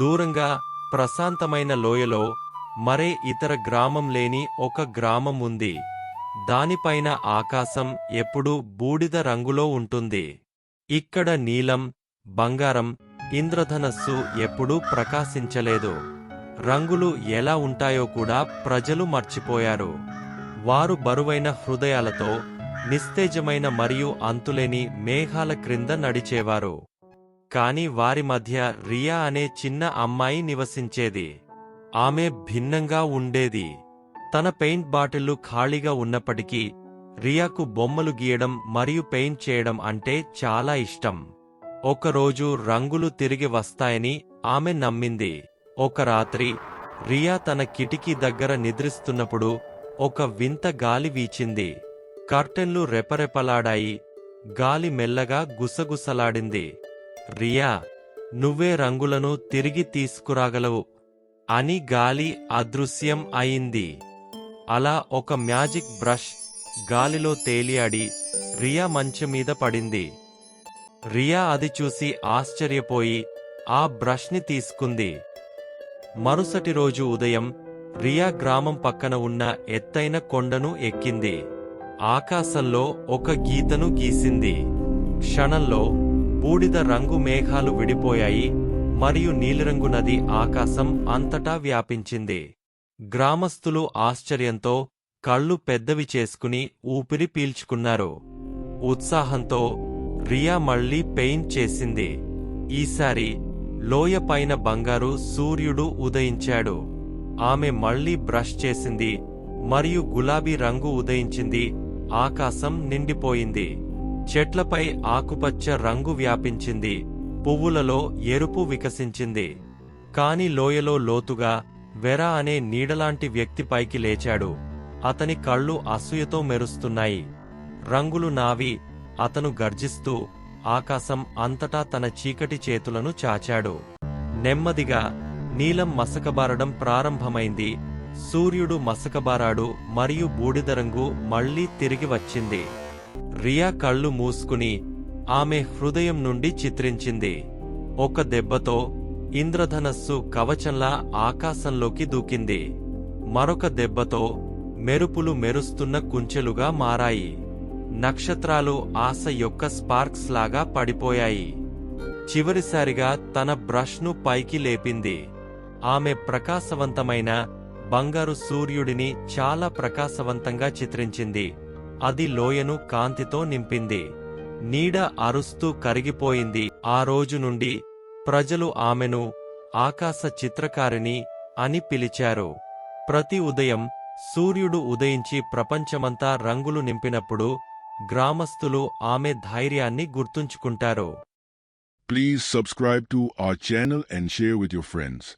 దూరంగా ప్రశాంతమైన లోయలో మరే ఇతర గ్రామం లేని ఒక గ్రామం ఉంది. దానిపైన ఆకాశం ఎప్పుడూ బూడిద రంగులో ఉంటుంది. ఇక్కడ నీలం బంగారం ఇంద్రధనస్సు ఎప్పుడూ ప్రకాశించలేదు. రంగులు ఎలా ఉంటాయో కూడా ప్రజలు మర్చిపోయారు. వారు బరువైన హృదయాలతో నిస్తేజమైన మరియు అంతులేని మేఘాల క్రింద నడిచేవారు. కాని వారి మధ్య రియా అనే చిన్న అమ్మాయి నివసించేది. ఆమె భిన్నంగా ఉండేది. తన పెయింట్ బాటిళ్ళు ఖాళీగా ఉన్నప్పటికీ రియాకు బొమ్మలు గీయడం మరియు పెయింట్ చేయడం అంటే చాలా ఇష్టం. ఒకరోజు రంగులు తిరిగి వస్తాయని ఆమె నమ్మింది. ఒక రాత్రి రియా తన కిటికీ దగ్గర నిద్రిస్తున్నప్పుడు ఒక వింత గాలి వీచింది. కర్టెన్లు రెపరెపలాడాయి. గాలి మెల్లగా గుసగుసలాడింది. రియా నువ్వే రంగులను తిరిగి తీసుకురాగలవు. అని గాలి అదృశ్యం అయింది. అలా ఒక మ్యాజిక్ బ్రష్ గాలిలో తేలియాడి రియా మంచం మీద పడింది. రియా అది చూసి ఆశ్చర్యపోయి ఆ బ్రష్ని తీసుకుంది. మరుసటి రోజు ఉదయం రియా గ్రామం పక్కన ఉన్న ఎత్తైన కొండను ఎక్కింది. ఆకాశంలో ఒక గీతను గీసింది. క్షణంలో బూడిద రంగు మేఘాలు విడిపోయాయి మరియు నీలిరంగు నది ఆకాశం అంతటా వ్యాపించింది. గ్రామస్థులు ఆశ్చర్యంతో కళ్ళు పెద్దవి చేసుకుని ఊపిరి పీల్చుకున్నారు. ఉత్సాహంతో రియా మళ్ళీ పెయింట్ చేసింది. ఈసారి లోయపైన బంగారు సూర్యుడు ఉదయించాడు. ఆమె మళ్ళీ బ్రష్ చేసింది మరియు గులాబీ రంగు ఉదయించింది. ఆకాశం నిండిపోయింది. చెట్లపై ఆకుపచ్చ రంగు వ్యాపించింది పువ్వులలో ఎరుపు వికసించింది. కాని లోయలో లోతుగా వెరా అనే నీడలాంటి వ్యక్తి పైకి లేచాడు. అతని కళ్ళు అసూయతో మెరుస్తున్నాయి. రంగులు నావి అతను గర్జిస్తూ ఆకాశం అంతటా తన చీకటి చేతులను చాచాడు. నెమ్మదిగా నీలం మసకబారడం ప్రారంభమైంది. సూర్యుడు మసకబారాడు మరియు బూడిద రంగు మళ్ళీ తిరిగి వచ్చింది. రియా కళ్ళు మూసుకుని ఆమె హృదయం నుండి చిత్రించింది. ఒక దెబ్బతో ఇంద్రధనస్సు కవచంలా ఆకాశంలోకి దూకింది. మరొక దెబ్బతో మెరుపులు మెరుస్తున్న కుంచెలుగా మారాయి. నక్షత్రాలు ఆశ యొక్క స్పార్క్స్ లాగా పడిపోయాయి. చివరిసారిగా తన బ్రష్ను పైకి లేపింది. ఆమె ప్రకాశవంతమైన బంగారు సూర్యుడిని చాలా ప్రకాశవంతంగా చిత్రించింది. అది లోయను కాంతితో నింపింది. నీడ అరుస్తూ కరిగిపోయింది. ఆ రోజు నుండి ప్రజలు ఆమెను ఆకాశ చిత్రకారిణి అని పిలిచారు. ప్రతి ఉదయం సూర్యుడు ఉదయించి ప్రపంచమంతా రంగులు నింపినప్పుడు గ్రామస్తులు ఆమె ధైర్యాన్ని గుర్తుంచుకుంటారు. Please subscribe to our channel and share with your friends